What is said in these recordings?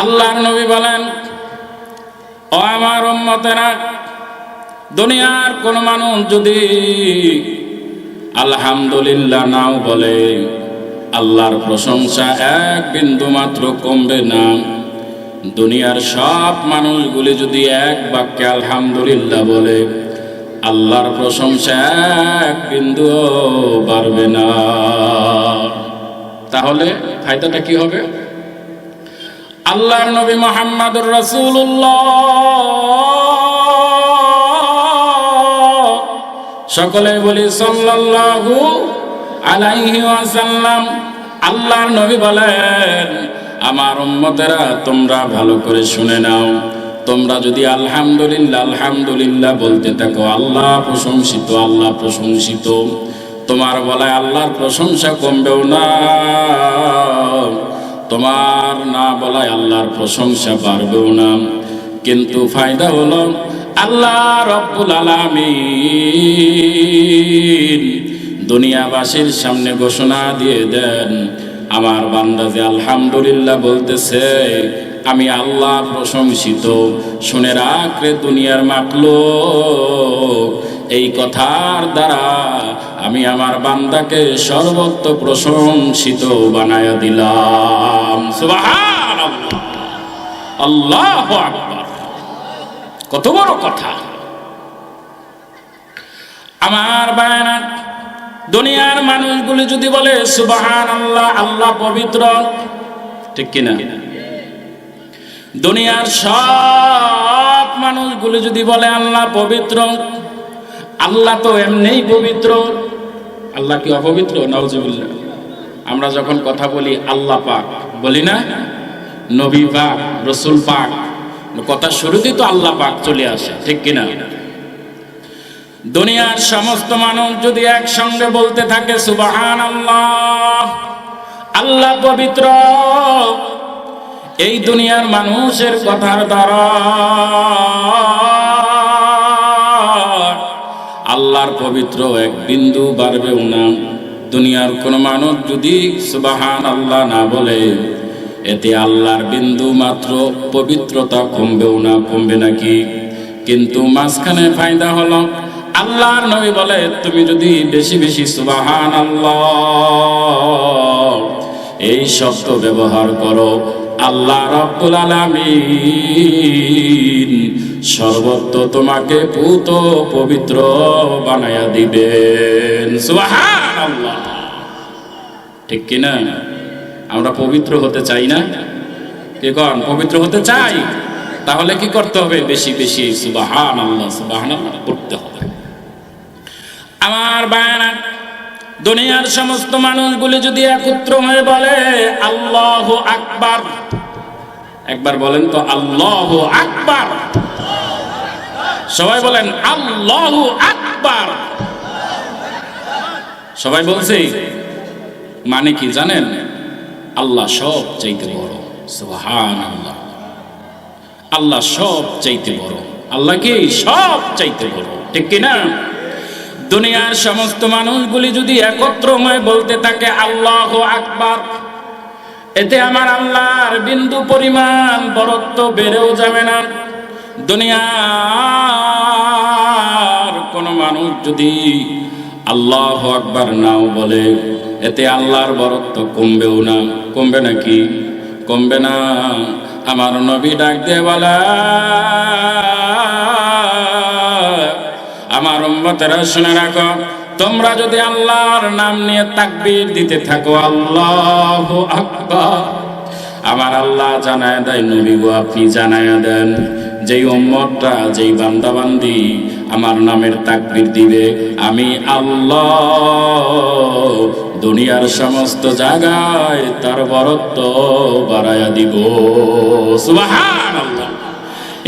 আল্লাহর নবী বলেন, ও আমার উম্মতেরা, দুনিয়ার কোন মানুষ যদি আলহামদুলিল্লাহ নাও বলে, আল্লাহর প্রশংসা এক বিন্দু মাত্র কমবে না। দুনিয়ার সব মানুষগুলি যদি এক বাক্যে আলহামদুলিল্লাহ বলে, আল্লাহর প্রশংসা এক বিন্দু বাড়বে না। তাহলে ফায়দাটা কি হবে? আল্লাহর নবী মোহাম্মদুর রাসূলুল্লাহ। সকলে বলি সাল্লাল্লাহু আলাইহি ওয়াসাল্লাম। আল্লাহর নবী বলেন, আমার উম্মতেরা, তোমরা ভালো করে শুনে নাও। তোমরা যদি আলহামদুলিল্লাহ আলহামদুলিল্লাহ বলতে থাকো, আল্লাহ প্রশংসিত আল্লাহ প্রশংসিত। তোমার বলায় আল্লাহর প্রশংসা কমবেও না। তোমার না বলায় আল্লাহর প্রশংসা বাড়বেও না। কিন্তু ফায়দা হলো আল্লাহ রব্বুল আলামিন দুনিয়াবাসীর সামনে ঘোষণা দিয়ে দেন, আমার বান্দা যে আলহামদুলিল্লাহ বলতেছে, আমি আল্লাহ প্রশংসিত, শুনে রাখরে দুনিয়ার মাকলো এই কথার দ্বারা আমি আমার বান্দাকে সর্বত্র প্রশংসিত বানায় দিলাম। আল্লাহু কত বড় কথা। আমার বায়না দুনিয়ার মানুষগুলি যদি বলে সুবাহান আল্লাহ আল্লাহ পবিত্র, ঠিক কিনা? দুনিয়ার সব মানুষগুলি যদি বলে, আল্লাহ পবিত্র আল্লাহ তো এমনিই পবিত্র। আল্লাহ কি অপবিত্র? নওজুবিল্লাহ আমরা যখন কথা বলি আল্লাহ পাক, বলি না? নবী পাক, রসুল পাক, কথা শুরুতেই তো আল্লাহ পাক চলে আসে, ঠিক কিনা? দুনিয়ার সমস্ত মানুষ যদি একসঙ্গে বলতে থাকে সুবাহান আল্লাহ আল্লাহ পবিত্র। এই দুনিয়ার মানুষের কথার দ্বারা আল্লাহর পবিত্র এক বিন্দু বাড়বেও না দুনিয়ার কোন মানুষ যদি সুবাহান আল্লাহ না বলে, এতে আল্লাহর বিন্দু মাত্র পবিত্রতা কমবেও না কমবে নাকি? কিন্তু মাঝখানে ফায়দা হলো, আল্লাহর নবী বলে, তুমি যদি বেশি বেশি সুবাহান আল্লাহ এই শব্দ ব্যবহার করো, আল্লাহ রব্বুল আলামিন সর্বত্র তোমাকে পুত পবিত্র বানায়া দিবেন। ঠিক কিনা? আমরা পবিত্র হতে চাই না? কে কন? পবিত্র হতে চাই? তাহলে কি করতে হবে? বেশি বেশি। সুবাহান আল্লাহ সুবাহান করতে হবে। আমার বায়ানা, দুনিয়ার সমস্ত মানুষগুলি যদি একত্র হয়ে বলে, আল্লাহ আকবার, একবার বলেন তো, আল্লাহ আকবার সবাই বলেন, আল্লাহ আকবার। সবাই বলছে মানে কি জানেন? আল্লাহ সব চাইতে বড়। সুবহান আল্লাহ আল্লাহ সব চাইতে বড়। আল্লাহ কি সব চাইতে বড়? ঠিক কিনা দুনিয়ার সমস্ত মানুষগুলি যদি একত্র হয়ে বলতে থাকে, আল্লাহ আকবার, এতে আমার আল্লাহর বিন্দু পরিমাণ বরত্ব বেড়েও যাবে না। দুনিয়ার কোন মানুষ যদি আল্লাহ আকবার নাও বলে, এতে আল্লাহর বরত্ব কমবেও না। কমবে নাকি? কমবে না। আমার নবী ডাক দিয়ে বলা, আমার উম্মতেরা শুনে রাখো, তোমরা যদি আল্লাহর নাম নিয়ে তাকবীর দিতে থাকো, আল্লাহ আকবার। আমার আল্লাহ জানায় দেয়, নবী গো আপনি জানায় দেন। যেই উম্মতটা, যেই বান্দাবান্দি আমার নামের তাকবীর দিবে, আমি আল্লাহ দুনিয়ার সমস্ত জায়গায় তার বরত্ব বাড়ায়া দিব। সুবহানাল্লাহ।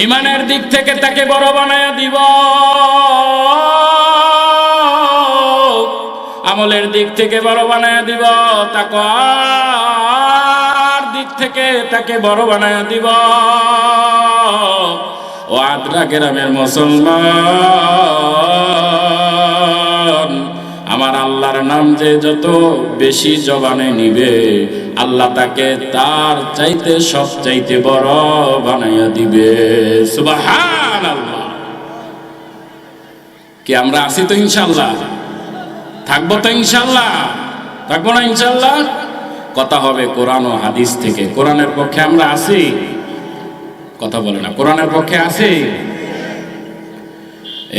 ইমানের দিক থেকে তাকে বড় বানায়া দিব। আমলের দিক থেকে বড় বানায়া দিব। তাকওয়ার দিক থেকে তাকে বড় বানায়া দিব। ও আদ্রা গ্রামের মুসলমান, আমার আল্লাহর নাম যে যত বেশি জবানে নিবে, আল্লাহ তাকে তার চাইতে সব চাইতে বড় বানাইয়া দিবে। সুবাহান আল্লাহ কি আমরা আছি তো ইনশাল্লাহ থাকব তো ইনশাল্লাহ থাকব না ইনশাল্লাহ কথা হবে কোরআন ও হাদিস থেকে। কোরআনের পক্ষে আমরা আছি। কথা বলে না। কোরআনের পক্ষে আছি?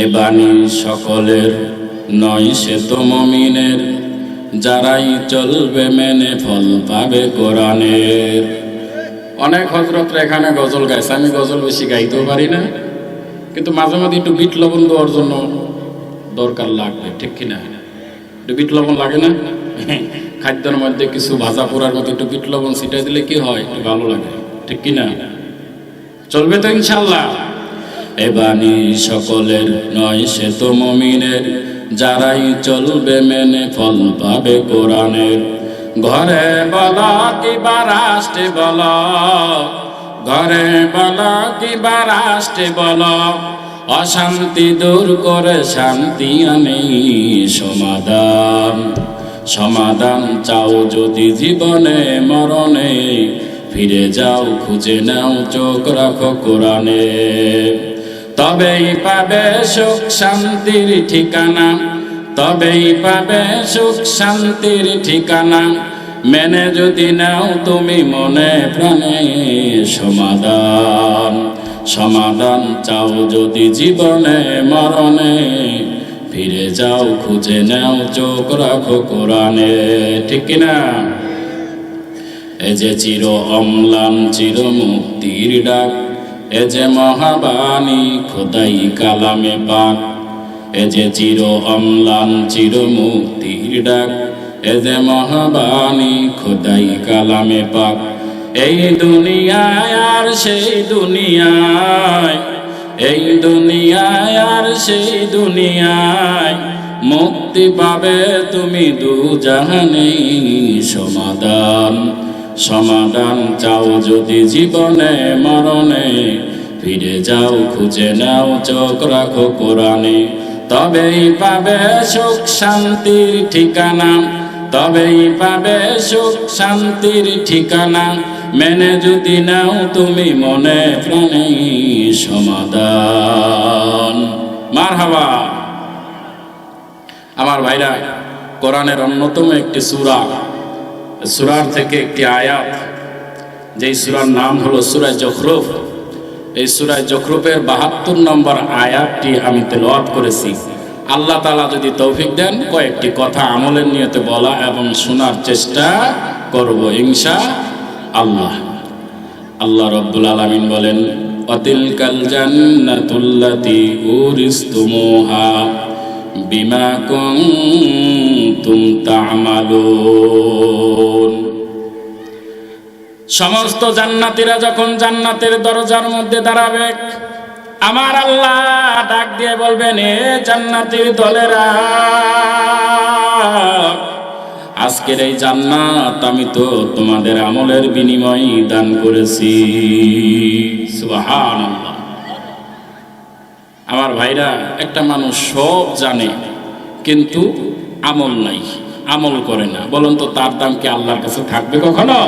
এ বাণী সকলের নয়, সে তো মমিনের। যারাই চলবে মেনে ফল পাবে কোরআনের। অনেক হজরতরা এখানে গজল গাইছে। আমি গজল বেশি গাইতেও পারি না। কিন্তু মাঝে মাঝে একটু বিট লবণ দেওয়ার জন্য দরকার লাগবে, ঠিক কিনা? একটু বিট লবণ লাগে না? খাদ্যের মধ্যে কিছু ভাজা পোড়ার মতো একটু বিট লবণ ছিটাই দিলে কি হয়? একটু ভালো লাগে, ঠিক কিনা? চলবে তো ইনশাল্লাহ এ বাণী সকলের নয়, সে তো মমিনের। যারাই চলবে মেনে ফল পাবে কোরআনের। ঘরে বলা কিবা রাষ্ট্রে বল, ঘরে বলা কিবা রাষ্ট্রে বল, অশান্তি দূর করে শান্তি আনে সমাধান। সমাধান চাও যদি জীবনে, মরণে ফিরে যাও, খুঁজে নাও, চোখ রাখো কোরআনে। তবেই পাবে সুখ শান্তির ঠিকানা, তবেই পাবে সুখ শান্তির ঠিকানা। মেনে যদি নাও তুমি মনে প্রাণে সমাধান সমাধান চাও যদি জীবনে মরণে। ফিরে যাও, খুঁজে নাও, চোখ রাখো কোরআনে, ঠিক কিনা? এ যে চির অম্লান, চির মুক্তির ডাক, এ যে মহাবাণী, খোদাই কালামে পাক, এ যে চির অম্লান, চির মুক্তির ডাক, এ যে মহাবাণী, খোদাই কালামে পাক, এই দুনিয়ায় আর সেই দুনিয়ায়, এই দুনিয়ায় আর সেই দুনিয়ায় মুক্তি পাবে তুমি দু জাহানে সমাধান সমাধান চাও যদি জীবনে, মরণে। ফিরে যাও, খুঁজে নাও, চোখ রাখো কোরআনে। তবেই পাবে সুখ শান্তির ঠিকানা। তবেই পাবে সুখ শান্তির ঠিকানা। মেনে যদি নাও তুমি মনে প্রাণে সমাধান। মার হাওয়া আমার ভাইরা, কোরআনের অন্যতম একটি সূরা সুরার থেকে একটি আয়াত, যেই সুরার নাম হলো সুরায় জখরুফ। এই সুরায় জখরুফের বাহাত্তর নম্বর আয়াতটি আমি তেলাওয়াত করেছি। আল্লাহ তালা যদি তৌফিক দেন, কয়েকটি কথা আমলের নিয়তে বলা এবং শোনার চেষ্টা করব ইনশা আল্লাহ আল্লাহ রব্বুল আলামিন বলেন অতিল অতিলকাল জান্নাতুল্লাতি উরিস্তুমুহা বিমা কুনতুম তা'মালুন। সমস্ত জান্নাতীরা যখন জান্নাতের দরজার মধ্যে দাঁড়াবে, আমার আল্লাহ ডাক দিয়ে বলবেন, এ জান্নাতীর দলেরা, আজকের এই জান্নাত আমি তো তোমাদের আমলের বিনিময় দান করেছি। আমার ভাইরা, একটা মানুষ সব জানে, কিন্তু আমল নাই, আমল করে না। বলুন তো, তার দাম কি আল্লাহর কাছে থাকবে কখনো?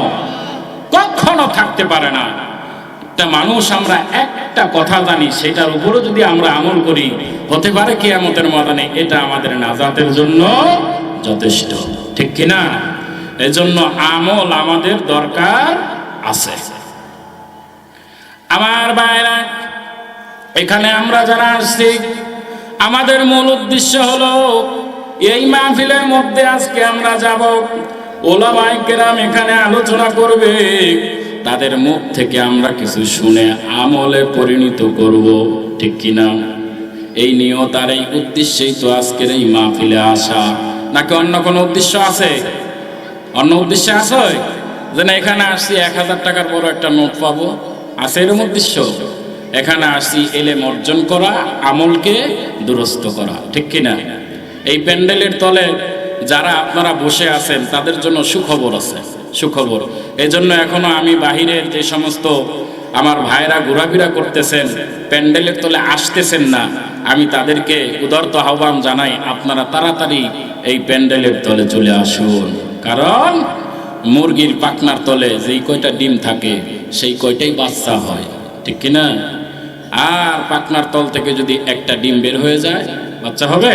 কখনো থাকতে পারে না। একটা মানুষ আমরা একটা কথা জানি, সেটার উপরও যদি আমরা আমল করি, হতে পারে কিয়ামতের ময়দানে এটা আমাদের নাজাতের জন্য যথেষ্ট। ঠিক কিনা এজন্য আমল আমাদের দরকার আছে। আমার বাইরা এখানে আমরা যারা আসছি, আমাদের মূল উদ্দেশ্য হলো এই মাহফিলের মধ্যে আজকে আমরা যাব। ওলামাই কেরাম এখানে আলোচনা করবে। তাদের মুখ থেকে আমরা কিছু শুনে আমলে পরিণত করব। ঠিক কিনা? এই নিয়ত আর এই উদ্দেশ্যেই তো আজকের এই মাহফিলে আসা। নাকি অন্য কোনো উদ্দেশ্য আছে? অন্য উদ্দেশ্য আছে? যে না এখানে আসছি, এক হাজার টাকার বড় একটা নোট পাবো। আছে এরকম উদ্দেশ্য? এখানে আসছি, এলেম অর্জন করা, আমলকে দুরস্ত করা। ঠিক কিনা? এই প্যান্ডেলের তলে যারা আপনারা বসে আছেন, তাদের জন্য সুখবর আছে, সুখবর। এই জন্য এখনও আমি বাহিরের যে সমস্ত আমার ভাইরা ঘোরাফেরা করতেছেন, প্যান্ডেলের তলে আসতেছেন না, আমি তাদেরকে উদারত আহ্বান জানাই, আপনারা তাড়াতাড়ি এই প্যান্ডেলের তলে চলে আসুন। কারণ মুরগির পাকনার তলে যেই কয়টা ডিম থাকে, সেই কয়টাই বাচ্চা হয়, ঠিক কিনা? আর পাকনার তল থেকে যদি একটা ডিম বের হয়ে যায়, বাচ্চা হবে?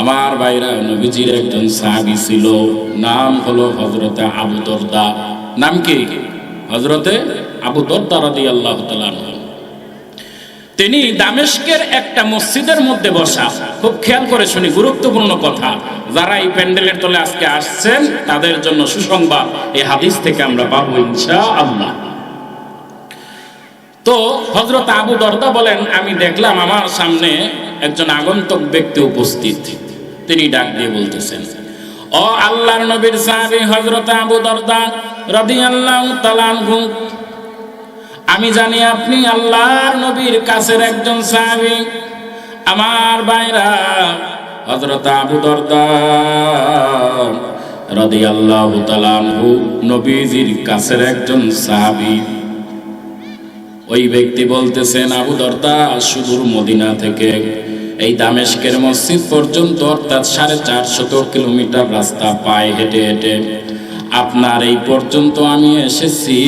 আমার বাইরা নবীজির একজন সাহাবি ছিল, নাম হলো হজরতে আবু দরদা। নাম কি? হজরতে আবু দরদা রাদি আল্লাহ তিনি দামেস্কের একটা মসজিদের মধ্যে বসা। খুব খেয়াল করে শুনি, গুরুত্বপূর্ণ কথা। যারা এই প্যান্ডেলের তলে আজকে আসছেন, তাদের জন্য সুসংবাদ। এই হাদিস থেকে আমরা পাবো ইনশা আল্লাহ তো হজরত আবু দরদা বলেন, আমি দেখলাম আমার সামনে একজন আগন্তক ব্যক্তি উপস্থিত। তিনি ডাক দিয়ে বলতেছেন, ও আল্লাহর নবীর সাহাবী হযরত আবু দরদা রাদিয়াল্লাহু তাআলা আনহু, আমি জানি আপনি আল্লাহর নবীর কাছের একজন সাহাবী। আমার বাইরা হযরত আবু দরদা রাদিয়াল্লাহু তাআলা আনহু নবীজির কাছের একজন সাহাবী। ওই ব্যক্তি বলতেছেন, আবু দরদা, সুদূর মদিনা থেকে এই দামেশকের মসজিদ পর্যন্ত অর্থাৎ সাড়ে চারশত কিলোমিটার রাস্তা পায়ে হেঁটে হেঁটে। আপনার এই পর্যন্ত আমি এসেছি।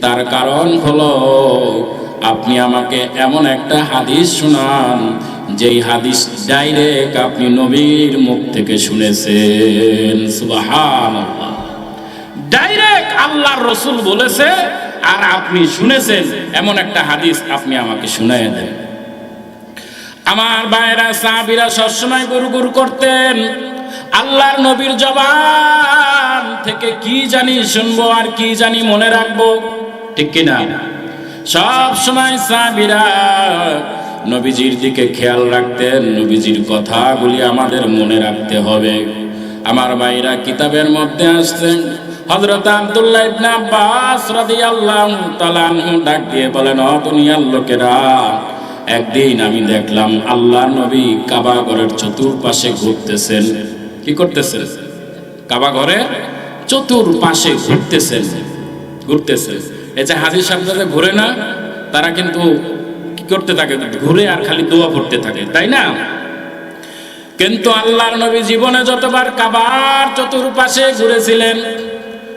তার কারণ হলো, আপনি আমাকে এমন একটা হাদিস শোনান, যেই হাদিস ডাইরেক্ট আপনি নবীর মুখ থেকে শুনেছেন। ডাইরেক্ট আল্লাহর রসুল বলেছে, আর আপনি শুনেছেন, এমন একটা হাদিস আপনি আমাকে শুনাই দেন। আমার ভাইরা সাহাবিরা সবসময় গুরু গুরু করতেন। আল্লাহর নবীর জবান থেকে কি জানি শুনব আর কি জানি মনে রাখব। ঠিক কিনা? সব সময় সাহাবিরা নবীজির দিকে খেয়াল রাখতেন, নবীজির কথাগুলি আমাদের মনে রাখতে হবে। আমার ভাইরা কিতাবের মধ্যে আসছেন। হযরত আব্দুল্লাহ ইবনে আব্বাস রাদিয়াল্লাহু তাআলা ডাক দিয়ে বলেন ও দুনিয়ার লোকেরা একদিন আমি দেখলাম আল্লাহ নবী কাবা ঘরের চতুর্পাশে ঘুরতেছেন। কি করতেছেন? কাবা ঘরে চতুর্পাশে ঘুরতেছেন। ঘুরতেছেন। এই যে হাজির সাহেবরা ঘুরে না, তারা কিন্তু কি করতে থাকে? ঘুরে আর খালি দোয়া পড়তে থাকে, তাই না? কিন্তু আল্লাহর নবী জীবনে যতবার কাবার চতুর্পাশে ঘুরেছিলেন,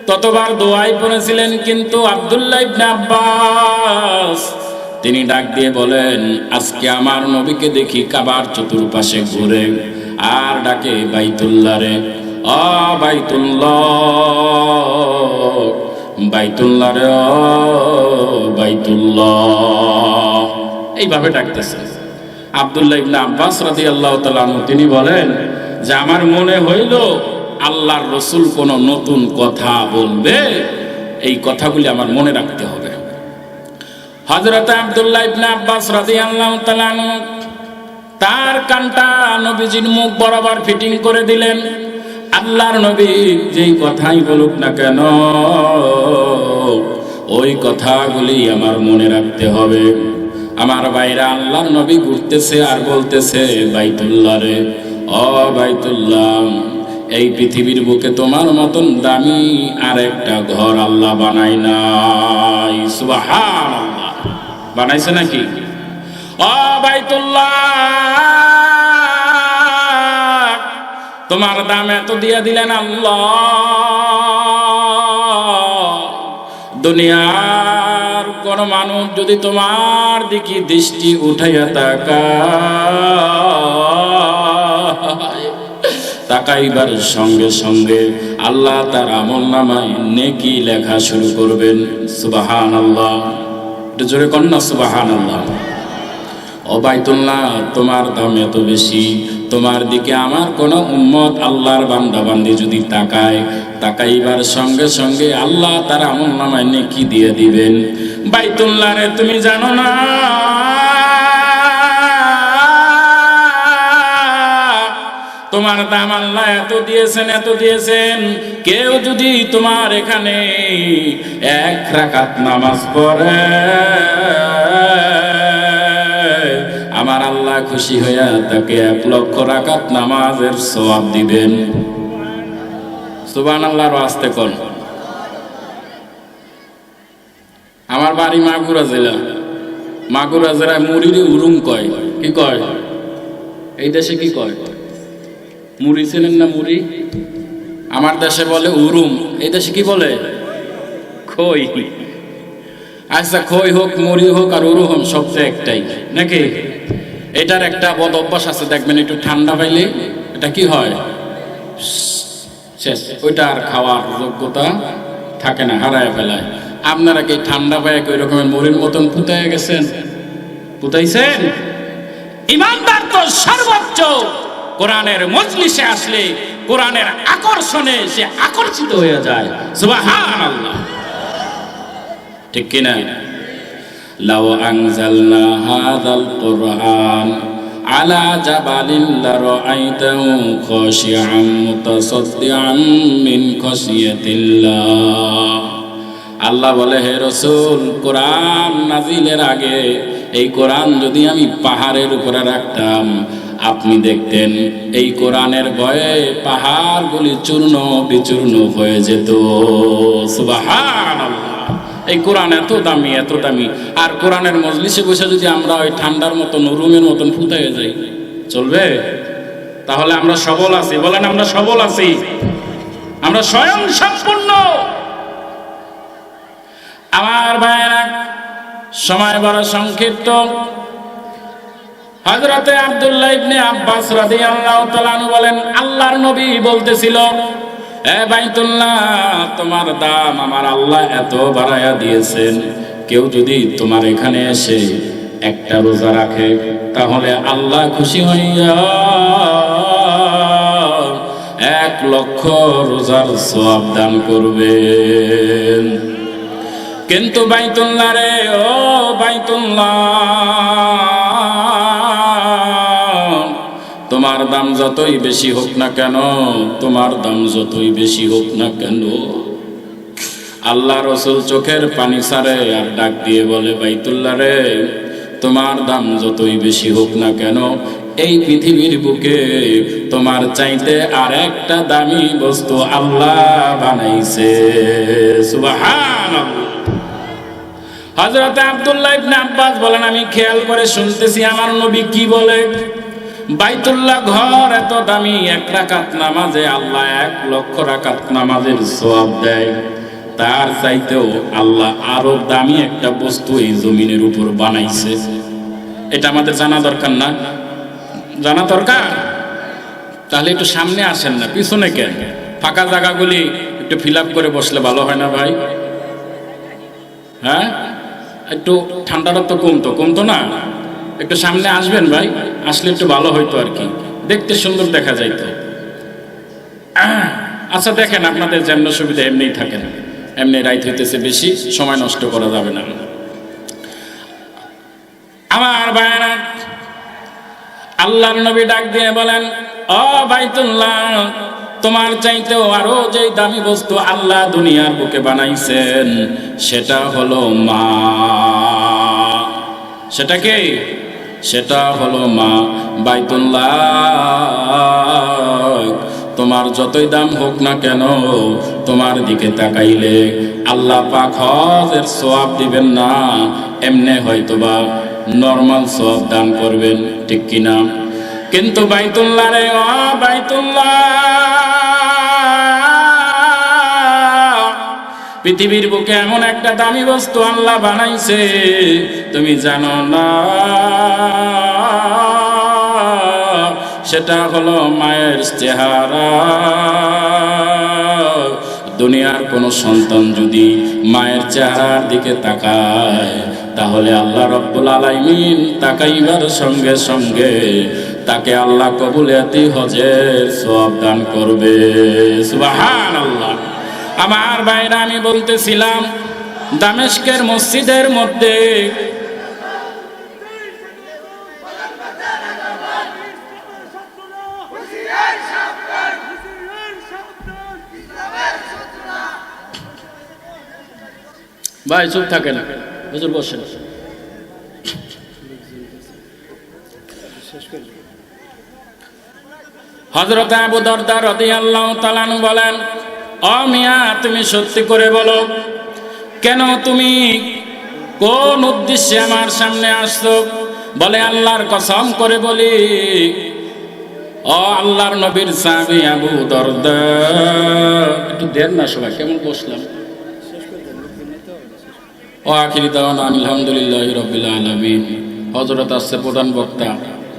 ততবার দোয়াই পড়েছিলেন কিন্তু আব্দুল্লাহ ইবনে আব্বাস তিনি ডাক দিয়ে বলেন, আজকে আমার নবীকে দেখি কাবার চতুর্পাশে ঘুরে, আর ডাকে বাইতুল্লাহ রে, অ বাইতুল্লাহ বাইতুল্লাহ রে, অ বাইতুল্লাহ। এইভাবে ডাকতেছে। আব্দুল্লাহ ইবনে আব্বাস রাদিয়াল্লাহু আল্লাহ তিনি বলেন, যে আমার মনে হইল আল্লাহর রসুল কোনো নতুন কথা বলবে, এই কথাগুলি আমার মনে রাখতে হবে। হযরত আব্দুল্লাহ ইবনে আব্বাস রাদিয়াল্লাহু তাআলা তার কানটা নবীজির মুখ বরাবর ফিটিং করে দিলেন। আল্লাহর নবী যেই কথাই বলুক না কেন, ওই কথাগুলি আমার মনে রাখতে হবে। আমার বাইরে আল্লাহর নবী ঘুরতেছে আর বলতেছে, বাইতুল্লাহ রে, ও বাইতুল্লাহ, এই পৃথিবীর বুকে তোমার মতন দামি আর একটা ঘর আল্লাহ বানাই নাই। সুবহানাল্লাহ। বানাইছে নাকি? বাইতুল্লাহ তোমার দাম এত দিয়ে দিলেন আল্লাহ। দুনিয়ার কোন মানুষ যদি তোমার দিকে দৃষ্টি উঠাইয়া তাকায়, তাকাইবার সঙ্গে সঙ্গে আল্লাহ তার আমল নামায় নেকি লেখা শুরু করবেন। সুবাহান আল্লাহ একটু জোরে কন্যা সুবাহান আল্লাহ বাইতুল্লাহ, তোমার দাম এত বেশি, তোমার দিকে আমার কোন উম্মত আল্লাহর বান্দা বান্দি যদি তাকায়, তাকাইবার সঙ্গে সঙ্গে আল্লাহ তার আমল নামায় নেকি দিয়ে দিবেন। বাইতুল্লাহ রে, তুমি জানো না? তোমার দাম আল্লাহ এত দিয়েছেন এত দিয়েছেন। কেউ যদি তোমার এখানে এক রাকাত নামাজ পড়ে, আমার আল্লাহ খুশি হইয়া তাকে এক লক্ষ রাকাত নামাজের সওয়াব দিবেন। সুবান আল্লাহর আসতে কোন? আমার বাড়ি মাগুরা জেলা। মাগুরা জেলায় মুড়িরে উরুম কয়। কি কয়? এই দেশে কি কয়? মুড়ি ছিলেন না মুড়ি? আমার দেশে বলে উরুম। এই দেশে কি বলে? খই। আচ্ছা খই হোক, মুড়ি হোক আর উরু হোক, সব তো একটাই। নাকি? এটার একটা বদ অভ্যাস আছে, দেখবেন একটু ঠান্ডা পাইলে এটা কি হয়? শেষ। ওইটা আর খাওয়ার যোগ্যতা থাকে না, হারায় ফেলায়। আপনারা কি ঠান্ডা পায় ওই রকমের মুড়ির মতন পুতায় গেছেন? পুতাইছেন? ইমানদার তো সর্বোচ্চ! কোরআনের মজলিসে আসলে কোরআনের আকর্ষণে সে আকর্ষিত হয়ে যায়। সুবহানাল্লাহ। ঠিক কিনা? লাউ আনজালনা হাযাল কুরআন আলা জাবালিন লারাআইতাহু খাশিআন মুতাসাদ্দিআন মিন খাশিয়াতিল্লাহ। আল্লাহ বলে, হে রসুল, কোরআন নাজিলের আগে, এই কোরআন যদি আমি পাহাড়ের উপরে রাখতাম আপনি দেখতেন, এই কোরআনের ভয়ে পাহাড়গুলি চূর্ণ বিচূর্ণ হয়ে যেত। এই কোরআন এত দামি এত দামি। আর কোরআনের মজলিসে বসে যদি আমরা ওই ঠান্ডার মতন রুমের মতন ফুটাইয়ে যাই, চলবে? তাহলে আমরা সবল আছি। বলেন, আমরা সবল আছি। আমরা স্বয়ং সম্পূর্ণ। আমার ভাইয়েরা, সময় বড় সংক্ষিপ্ত। হজরতে আব্দুল্লাহ ইবনে আব্বাস রাদিয়াল্লাহু তাআলা বলেন, আল্লাহর নবী বলতেছিল, এ বাইতুল্লাহ, তোমার দাম আমার আল্লাহ এত বাড়ায়া দিয়েছেন। কেউ যদি তোমার এখানে এসে একটা রোজা রাখে, তাহলে আল্লাহ খুশি হইয়া এক লক্ষ রোজার সওয়াব দান করবেন। কিন্তু বাইতুল্লাহ রে, ও বাইতুল্লাহ তোমার দাম যতই বেশি হোক না কেন, তোমার দাম যতই বেশি হোক না কেন। আল্লাহ রসুল চোখের পানি সারে আর ডাক দিয়ে বলে, বাইতুল্লাহ রে, তোমার দাম যতই বেশি হোক না কেন, এই পৃথিবীর বুকে তোমার চাইতে আর একটা দামি বস্তু আল্লাহ বানাইছে। হযরত আব্দুল্লাহ ইবনে আব্বাস বলেন, আমি খেয়াল করে শুনতেছি, আমার নবী কি বলে? বাইতুল্লাহ ঘর এত দামি, এক রাকাত নামাজে আল্লাহ এক লক্ষ রাকাত নামাজের সওয়াব দেয়। তার চাইতেও আল্লাহ আরও দামি একটা বস্তু এই জমিনের উপর বানাইছে। এটা আমাদের জানা দরকার না। জানা দরকার? তাহলে একটু সামনে আসেন না, পিছনে কেন? ফাঁকা জায়গাগুলি একটু ফিল করে বসলে ভালো হয় না ভাই? হ্যাঁ? একটু ঠান্ডাটা তো কমতো কমতো না? একটু সামনে আসবেন ভাই, আসলে একটু ভালো হইতো আর কি। দেখতে সুন্দর দেখা যাইতো। আচ্ছা দেখেন আপনাদের যেমন সুবিধা এমনিই থাকেন। এমনি রাইত হইতেছে বেশি, সময় নষ্ট করা যাবে না। আমার ভাইরা আল্লাহর নবী ডাক দিয়ে বলেন, ও বাইতুল্লাহ, তোমার চাইতেও আরও যে দামি বস্তু আল্লাহ দুনিয়ার বুকে বানাইছেন, সেটা হলো মা। সেটা কি? সেটা হলো মা বাইতুল্লাহ। তোমার যতই দাম হোক না কেন, তোমার দিকে তাকাইলে আল্লাহ পাক হজের সোয়াব দিবেন না। এমনে হয়তোবা নর্মাল সোয়াব দান করবেন, ঠিক কিনা? কিন্তু বাইতুল্লাহ রে ও বাইতুল্লাহ, পৃথিবীর বুকে এমন একটা দামি বস্তু আল্লাহ বানাইছে, তুমি জানো না? সেটা হলো মায়ের চেহারা। দুনিয়ার কোনো সন্তান যদি মায়ের চেহারার দিকে তাকায়, তাহলে আল্লাহ রব্বুল আলাইমিন তাকাইবার সঙ্গে সঙ্গে তাকে আল্লাহ কবুলিয়াতি হজের সব দান করবে। সুবহানাল্লাহ। আমার বাইরে আমি বলতেছিলাম, দামেস্কের মসজিদের মধ্যে ভাই, চুপ থাকেন। হুজুর, বসেন। হজরত আবু দরদার রাদিয়াল্লাহু তাআলা বলেন মিয়া, তুমি সত্যি করে বলো, কেন তুমি কোন উদ্দেশ্যে আমার সামনে আসছো? বলে, আল্লাহর কসম করে বলি ও আল্লাহর নবীর সাহাবী আবু দরদা। একটু দেন না সবাই, কেমন বসলাম। ও আখিরি দাওয়ান আলহামদুলিল্লাহ রবিল্লা আলমী হজরত আসছে প্রধান বক্তা।